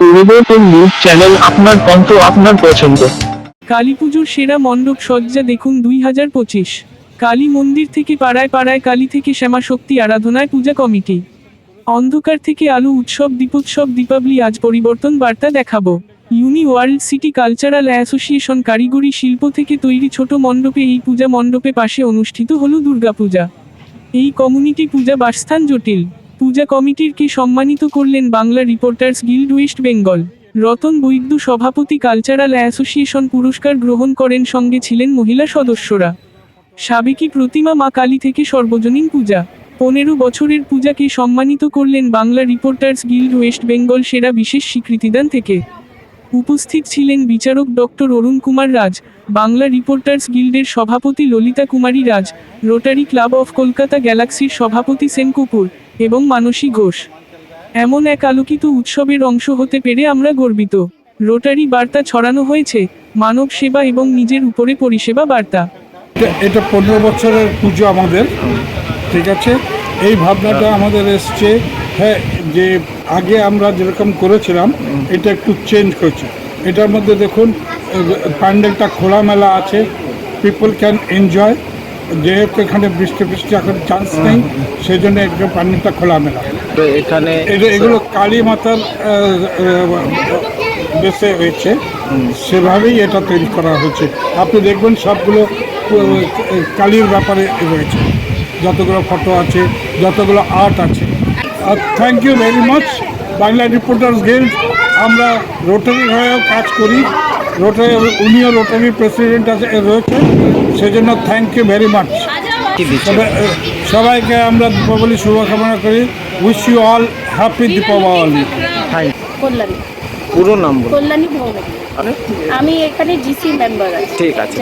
পরিবর্তন news channel আপনার কণ্ঠ আপনার পছন্দ। কালীপুজোর সেরা মণ্ডপ সজ্জা দেখুন দুই হাজার পঁচিশ। কালী মন্দির থেকে পাড়ায় পাড়ায় কালী থেকে শ্যামা শক্তি আরাধনায় পূজা কমিটি। অন্ধকার থেকে আলো উৎসব দীপোৎসব দীপাবলি আজ পরিবর্তন বার্তা দেখাবো। Uniworld City Cultural Association কারিগরি শিল্প থেকে তৈরি ছোট মণ্ডপে এই পূজা মণ্ডপে পাশে অনুষ্ঠিত হলো দুর্গাপূজা। এই কমিউনিটি পূজা বাসস্থান জটিল। পূজা কমিটিরকে সম্মানিত করলেন Bangla reporters guild West Bengal. Ratan Baidya সভাপতি কালচারাল অ্যাসোসিয়েশন পুরস্কার গ্রহণ করেন সঙ্গে ছিলেন মহিলা সদস্যরা। সাবেকি প্রতিমা মা কালী থেকে সর্বজনীন পূজা। পনেরো বছরের পূজাকে সম্মানিত করলেন Bangla reporters guild West Bengal সেরা বিশেষ স্বীকৃতিদান থেকে। উপস্থিত ছিলেন বিচারক ডক্টর অরুণ কুমার রাজ, বাংলা রিপোর্টার্স গিল্ডের সভাপতি Lalita Kumari Raj, Rotary club of Kolkata গ্যালাক্সির সভাপতি সেন কপুর এবং মানসী ঘোষ। এমন এক আলোকিত উৎসবের অংশ হতে পেরে আমরা গর্বিত। রোটারি বার্তা ছড়ানো হয়েছে, মানব সেবা এবং নিজের উপরে পরিষেবা বার্তা। এটা- পনেরো বছরের পুজো আমাদের, ঠিক আছে? এই ভাবনাটা আমাদের এসছে হ্যাঁ যে আগে আমরা যেরকম করেছিলাম, এটা একটু চেঞ্জ করছে। এটার মধ্যে দেখুন প্যান্ডেলটা খোলামেলা আছে পিপল ক্যান এনজয় যেহেতু এখানে বৃষ্টি বৃষ্টি এখন চান্স নেই সেই জন্য একদম প্যান্ডেলটা খোলামেলা তো এখানে এগুলো কালী মাতার বেসে হয়েছে সেভাবেই এটা তৈরি করা হয়েছে। আপনি দেখবেন সবগুলো কালীর ব্যাপারে রয়েছে। যতগুলো ফটো আছে যতগুলো আর্ট আছে। আর thank you very much Bangla reporters guild আমরা রোটারির হয়েও কাজ করি। রোটারি উনিও রোটারি প্রেসিডেন্ট আছে রয়েছে। সেজন্য থ্যাংক ইউ ভেরি মাচ সবাইকে আমরা দীপাবলি শুভকামনা করি। Wish you all happy Deepavali. পুরো নাম কল্যাণী ভৌমিক আমি এখানে জিসি মেম্বার আছি। ঠিক আছে,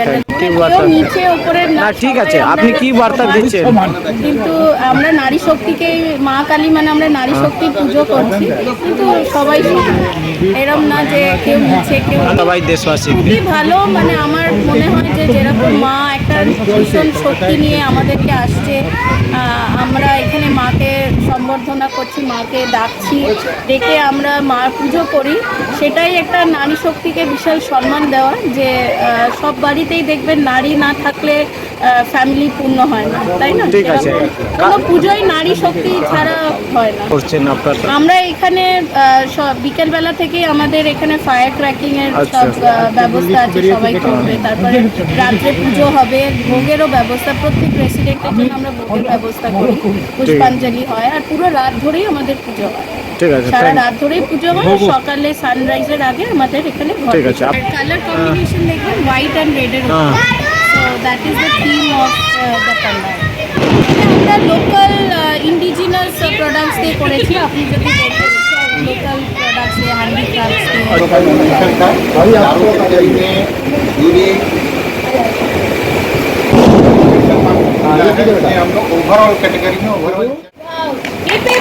বার্তা। নিচে উপরে না ঠিক আছে আপনি কি বার্তা দিচ্ছেন? কিন্তু আমরা নারী শক্তিকে মা কালী মানে আমরা নারী শক্তির পুজো করছি। কিন্তু সবাই এরম না যে কেউ নিচে কেউ সবাই দেশবাসী। খুবই ভালো মানে আমার মনে হয় যে যেরকম মা একটা ভীষণ শক্তি নিয়ে আমাদেরকে আসছে আমরা এখানে মাকে সম্বর্ধনা করছি মাকে ডাকছি ডেকে আমরা মার পুজো করি। সেটাই একটা নারী শক্তিকে বিশাল সম্মান দেওয়া যে সব বাড়িতেই দেখবেন নারী না থাকলে ফ্যামিলি পূর্ণ হয় না তাই না? ঠিক আছে। কোনো পুজোই নারী শক্তি ছাড়া হয় না। করছেন আপনার? আমরা এখানে বিকেলবেলা থেকে আমাদের এখানে ফায়ার ক্র্যাকিং এর আচ্ছা। সব ব্যবস্থা আছে সবাই করবে। তারপরে রাত্রে পুজো হবে ভোগেরও ব্যবস্থা প্রত্যেক প্রেসিডেন্টের জন্য আমরা ভোগের ব্যবস্থা করি পুষ্পাঞ্জলি হয়। আর পুরো রাত ধরেই আমাদের পুজো হয় ঠিক আছে সারা thank- রাত ধরেই পুজো হয় সকালে সানরাইজের আগে আমাদের এখানে ঠিক আছে, আপ- কালার কম্বিনেশন দেখবেন হোয়াইট অ্যান্ড রেড এর হ্যাঁ। So that is the theme of the pandal আমরা লোকাল ইন্ডিজিনাস প্রোডাক্টস দিয়ে করেছি আপনি যদি দেখেন লোকাল প্রোডাক্টস দিয়ে হ্যান্ডিক্রাফটস দিয়ে हम लोग ओवरऑल कैटेगरी में ओवरऑल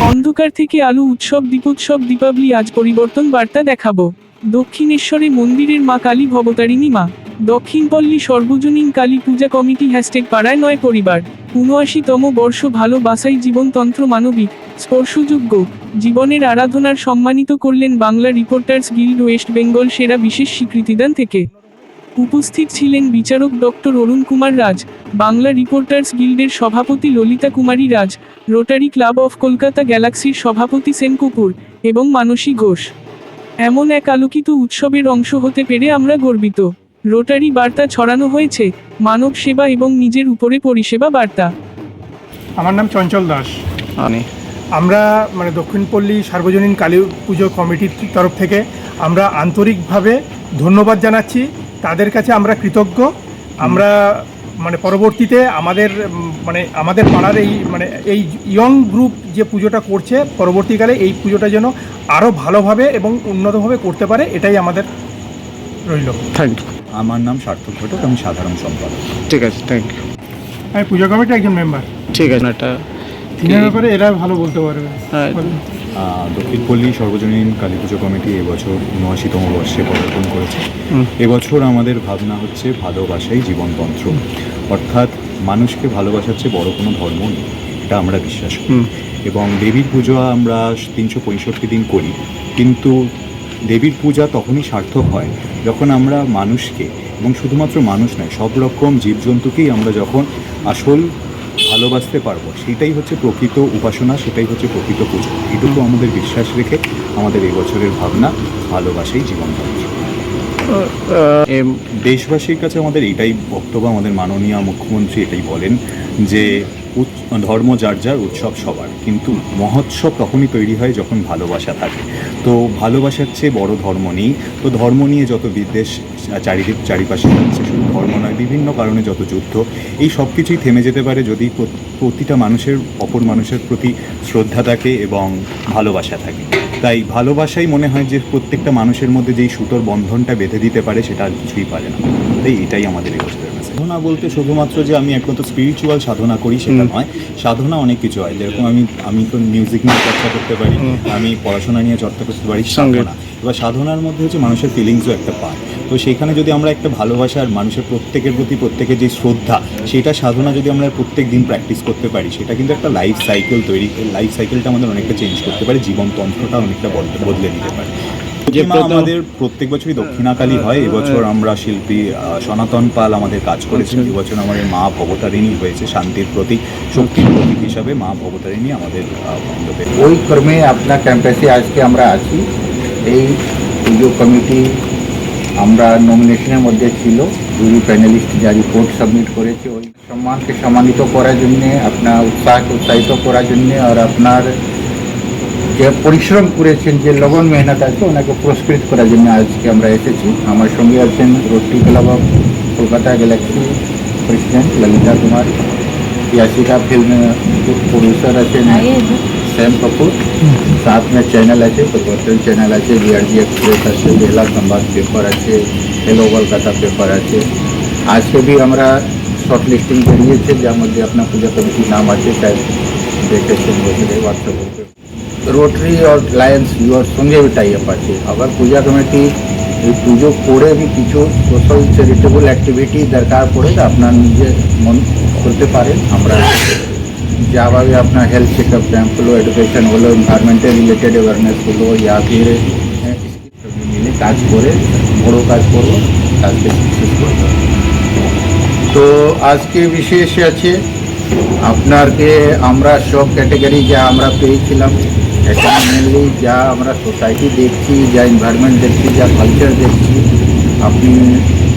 অন্ধকার থেকে আলো উৎসব দীপোৎসব দীপাবলি আজ পরিবর্তন বার্তা দেখাবো। দক্ষিণেশ্বরে মন্দিরের মা কালী ভবতারিণী মা। দক্ষিণপল্লী সর্বজনীন কালী পূজা কমিটি হ্যাশট্যাগ পাড়ায় নয় পরিবার। উনআশিতম বর্ষ ভালো ভালোবাসাই জীবনতন্ত্র মানবিক স্পর্শযোগ্য। জীবনের আরাধনার সম্মানিত করলেন Bangla reporters guild West Bengal সেরা বিশেষ স্বীকৃতিদান থেকে। উপস্থিত ছিলেন বিচারক ডক্টর অরুণ কুমার রাজ বাংলা রিপোর্টার্স গিল্ডের সভাপতি Lalita Kumari Raj Rotary club of Kolkata গ্যালাক্সির সভাপতি সেন কপুর এবং মানসী ঘোষ। এমন এক আলোকিত উৎসবের অংশ হতে পেরে আমরা গর্বিত। রোটারি বার্তা ছড়ানো হয়েছে মানব সেবা এবং নিজের উপরে পরিষেবা বার্তা। আমার নাম চঞ্চল দাস। আমি। আমরা মানে দক্ষিণপল্লী সার্বজনীন কালী পুজো কমিটির তরফ থেকে আমরা আন্তরিকভাবে ধন্যবাদ জানাচ্ছি। তাদের কাছে আমরা কৃতজ্ঞ। আমরা মানে পরবর্তীতে আমাদের মানে আমাদের পাড়ার এই মানে এই ইয়ং গ্রুপ যে পুজোটা করছে পরবর্তীকালে এই পুজোটা যেন আরও ভালোভাবে এবং উন্নতভাবে করতে পারে এটাই আমাদের রইল। থ্যাংক ইউ আমার নাম সার্থক ঘটক আমি সাধারণ সম্পাদক। ঠিক আছে থ্যাংক ইউ আমি পুজো কমিটির একজন মেম্বার ঠিক আছে এটা ব্যাপারে এরা ভালো বলতে পারবে। হ্যাঁ, দক্ষিণপল্লী সর্বজনীন কালী পুজো কমিটি এবছর উনআশিতম বর্ষে পদার্পণ করেছে। এবছর আমাদের ভাবনা হচ্ছে ভালোবাসাই জীবনতন্ত্র। অর্থাৎ মানুষকে ভালোবাসার চেয়ে বড় কোনো ধর্ম নেই এটা আমরা বিশ্বাস করি। এবং দেবীর পুজো আমরা তিনশো পঁয়ষট্টি দিন করি। কিন্তু দেবীর পূজা তখনই সার্থক হয় যখন আমরা মানুষকে এবং শুধুমাত্র মানুষ নয় সব রকম জীবজন্তুকেই আমরা যখন আসল ভালোবাসতে পারব সেটাই হচ্ছে প্রকৃত উপাসনা সেটাই হচ্ছে প্রকৃত পুজো। এটুকু আমাদের বিশ্বাস রেখে আমাদের এবছরের ভাবনা ভালোবাসেই জীবন দেশবাসীর কাছে আমাদের এটাই বক্তব্য আমাদের মাননীয় মুখ্যমন্ত্রী এটাই বলেন। যে ধর্ম যার যার উৎসব সবার। কিন্তু মহোৎসব তখনই তৈরি হয় যখন ভালোবাসা থাকে। তো ভালোবাসার চেয়ে বড় ধর্ম নেই। তো ধর্ম নিয়ে যত বিদ্বেষ চারিদিক চারিপাশে হচ্ছে শুধু ধর্ম নয়, বিভিন্ন কারণে যত যুদ্ধ, এই সব কিছুই থেমে যেতে পারে যদি প্রতিটা মানুষের অপর মানুষের প্রতি শ্রদ্ধা থাকে এবং ভালোবাসা থাকে। তাই ভালোবাসাই মনে হয় যে প্রত্যেকটা মানুষের মধ্যে যেই সুতোর বন্ধনটা বেঁধে দিতে পারে সেটা আর কিছুই পারে না। তাই এটাই আমাদের এই বছরের message। সাধনা বলতে শুধুমাত্র যে আমি একমাত্র স্পিরিচুয়াল সাধনা করি সেটা নয় সাধনা অনেক কিছু হয়। যেরকম আমি আমি তো মিউজিক নিয়ে চর্চা করতে পারি আমি পড়াশোনা নিয়ে চর্চা করতে পারি সাধনা এবার সাধনার মধ্যে হচ্ছে মানুষের ফিলিংসও একটা পার্ট তো সেখানে যদি আমরা একটা ভালোবাসার মানুষের প্রত্যেকের প্রতি প্রত্যেকের যে শ্রদ্ধা সেটা সাধনা যদি আমরা প্রত্যেক দিন প্র্যাকটিস করতে পারি সেটা কিন্তু একটা লাইফ সাইকেল তৈরি লাইফ সাইকেলটা আমাদের অনেকটা চেঞ্জ করতে পারে জীবনতন্ত্রটা অনেকটা বদলে বদলে দিতে পারে। যে প্রতিমা আমাদের প্রত্যেক বছরই দক্ষিণাকালী হয় এবছর আমরা শিল্পী সনাতন পাল আমাদের কাজ করেছেন এবছর আমাদের মা ভবতারিণী হয়েছে শান্তির প্রতীক শক্তির প্রতীক হিসাবে মা ভবতারিণী আমাদের মণ্ডপে। ওই ক্রমে আপনার ক্যাম্পাসে আজকে আমরা আছি এই পুজো কমিটি আমরা নমিনেশনের মধ্যে ছিল। জুরি প্যানেলিস্ট যা রিপোর্ট সাবমিট করেছে। ওই সম্মানকে সম্মানিত করার জন্যে, আপনার উৎসাহকে উৎসাহিত করার জন্যে আর আপনার যে পরিশ্রম করেছেন, যে লবণ মেহনত আছে, ওনাকে পুরস্কৃত করার জন্য আজকে আমরা এসেছি। আমার সঙ্গে আছেন rotary club Kolkata galaxy president Lalita Kumar Yasika film producer আছেন। শ্যাম কাপুর সাথ में চ্যানেল আছে পরিবর্তন চ্যানেল আছে বিআরজি এক্সপ্রেস আছে বেলা সংবাদ পেপার আছে হেলো কলকাতা পেপার আছে আজকে भी আমরা শর্ট লিস্টিং বেরিয়েছে যার মধ্যে আপনার পূজা কমিটির নাম আছে তাই দেখেছেন বছরে হোয়াটসঅ্যাপ রোটারি আর লায়ন্স ইউর সঙ্গে টাই আপ আছে আবার পূজা কমিটি এই পুজো করে আমি কিছু সোশ্যাল চ্যারিটেবল অ্যাক্টিভিটি দরকার পড়ে তো আপনার নিজে মন করতে পারেন আমরা যাভাবে আপনার হেলথ চেকআপ ক্যাম্প হলো এডুকেশন রিলেটেড অ্যাওয়ারনেস হলো ইয়া ফির হ্যাঁ, সবই মিলে কাজ করে বড় কাজ করব কাজকে সাকসেস করব তো আজকে বিশেষ আছে আপনারকে আমরা সব ক্যাটাগরি যা আমরা পেয়েছিলাম এখানে মেনলি যা আমরা সোসাইটি দেখছি যা এনভায়রনমেন্ট দেখছি যা কালচার দেখছি আপনি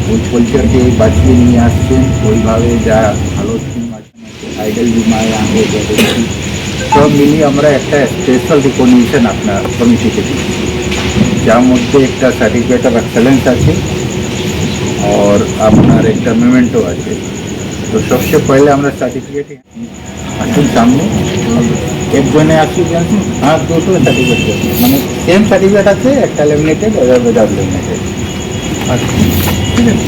ওই কালচারকে বাঁচিয়ে নিয়ে আসছেন ওইভাবে যা আছে আইডল বিমায় আগে যা দেখছি সব মিলিয়ে আমরা একটা স্পেশাল রিকগনিশন আপনার কমিটিকে দিচ্ছি যার মধ্যে একটা সার্টিফিকেট অফ এক্সেলেন্স আছে और আপনার একটা মেমেন্টো আছে। তো সবচেয়ে পহলে আমরা সার্টিফিকেট আসুন সামনে। একজনে আসুন হ্যাঁ দুটো সার্টিফিকেট আছে। মানে সেম সার্টিফিকেট আছে একটা লেমিনেটেড আর উইদাউট লেমিনেটেড আচ্ছা ঠিক আছে।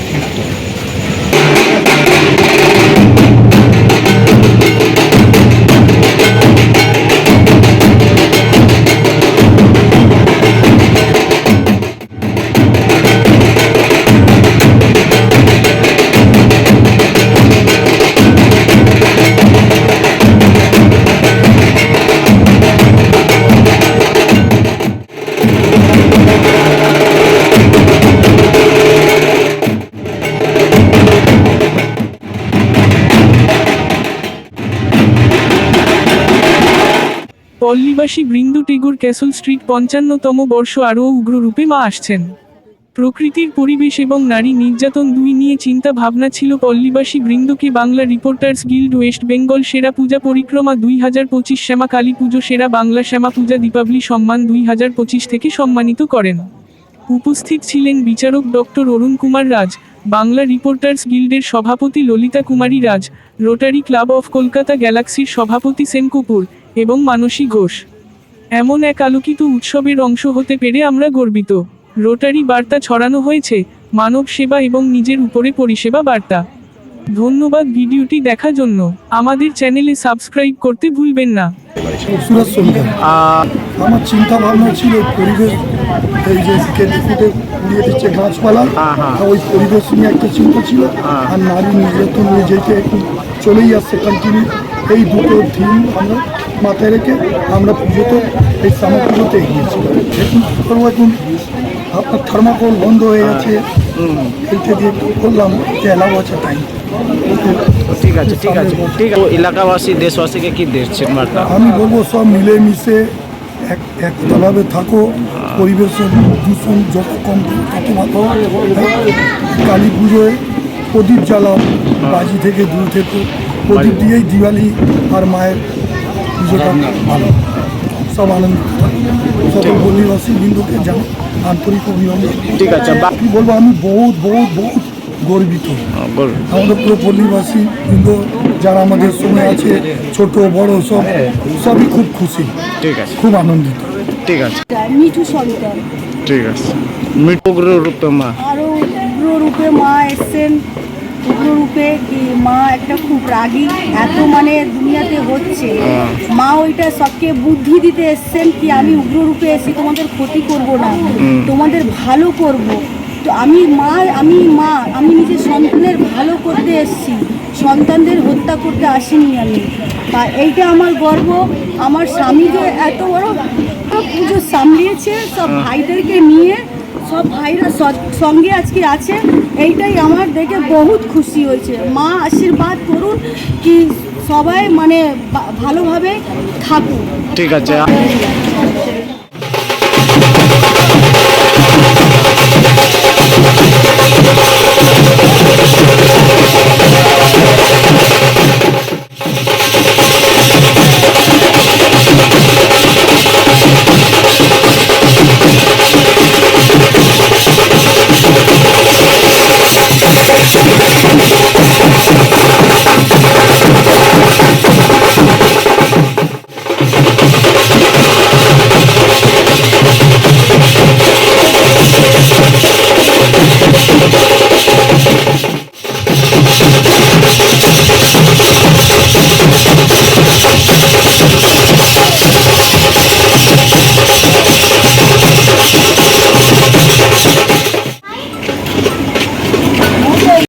পল্লীবাসী বৃন্দ টেগোর ক্যাসল স্ট্রিট পঞ্চান্নতম বর্ষ আরও উগ্ররূপে মা আসছেন। প্রকৃতির পরিবেশ এবং নারী নির্যাতন দুই নিয়ে চিন্তা ভাবনা ছিল পল্লীবাসী বৃন্দকে Bangla reporters guild West Bengal সেরা পূজা পরিক্রমা দুই হাজার পঁচিশ শ্যামা কালী পুজো সেরা বাংলা শ্যামা পূজা দীপাবলি সম্মান দুই হাজার পঁচিশ থেকে সম্মানিত করেন। উপস্থিত ছিলেন বিচারক ডক্টর অরুণ কুমার রাজ, বাংলা রিপোর্টার্স গিল্ডের সভাপতি Lalita Kumari Raj, Rotary club of Kolkata গ্যালাক্সির সভাপতি সেন কপুর এবং মানসী ঘোষ। এমন এক আলোকিত উৎসবের অংশ হতে পেরে আমরা গর্বিত। রোটারি বার্তা ছড়ানো হয়েছে মানব সেবা এবং নিজের উপরে পরিষেবা বার্তা। ধন্যবাদ ভিডিওটি দেখার জন্য। আমাদের চ্যানেলে সাবস্ক্রাইব করতে ভুলবেন না। সুরজ সন্ধ্যা আমার চিন্তা ভাবনা ছিল পরিবেশ এই যে কেটে উড়িয়ে দিচ্ছে গাছপালা ওই পরিবেশ নিয়ে একটা চিন্তা ছিল। আর নারী নির্যাতন নিয়ে যেতে একটু চলেই আসছে কন্টিনিউ এই দুটো থিম আমরা মাথায় রেখে আমরা পুজোতে এই শ্যামা পুজোতে এগিয়েছিলাম এখন আপনার থার্মাকোল বন্ধ হয়ে গেছে। এইটা দিয়ে করলাম যে এলাও আছে তাই ঠিক আছে ঠিক আছে ঠিক আছে। এলাকাবাসী দেশবাসীকে কি বার্তা আমি বলব সব মিলেমিশে এক একতাভাবে থাকো পরিবেশের দূষণ যত কম তত ভালো কালী পুজোয় প্রদীপ জ্বালাও বাজি থেকে দূর থেকে। প্রদীপ দিয়েই দিওয়ালি আর মায়ের ভালো। সব আনন্দিত থাকো। সকল পল্লীবাসী বিন্দুকে জানো আন্তরিক অভিনন্দন। ঠিক আছে কি বলব আমি বহুত বহুত বহুত গর্বিত। আমাদের পুরো পল্লীবাসী কিন্তু যারা আমাদের সঙ্গে আছে ছোট বড় সব সবই খুব খুশি। ঠিক আছে। খুব আনন্দিত। ঠিক আছে। মিঠু সন্তান ঠিক আছে। রূপে মা। আরও মা এসছেন। উগ্ররূপে কি মা একটা খুব রাগী? এত মানে দুনিয়াতে হচ্ছে। মা ওইটা সবকে বুদ্ধি দিতে এসছেন কি আমি উগ্ররূপে এসে তোমাদের ক্ষতি করব না? তোমাদের ভালো করব। তো আমি মা আমি মা আমি নিজের সন্তানের ভালো করতে এসেছি। সন্তানদের হত্যা করতে আসিনি আমি। আর এইটা আমার গর্ব। আমার স্বামী যে এত বড় পুজো সামলিয়েছে সব ভাইদেরকে নিয়ে সব ভাইরা সঙ্গে আজকে আছে। এইটাই আমার দেখে বহুত খুশি হয়েছে। মা আশীর্বাদ করুন কি সবাই মানে ভালোভাবে থাকুন ঠিক আছে।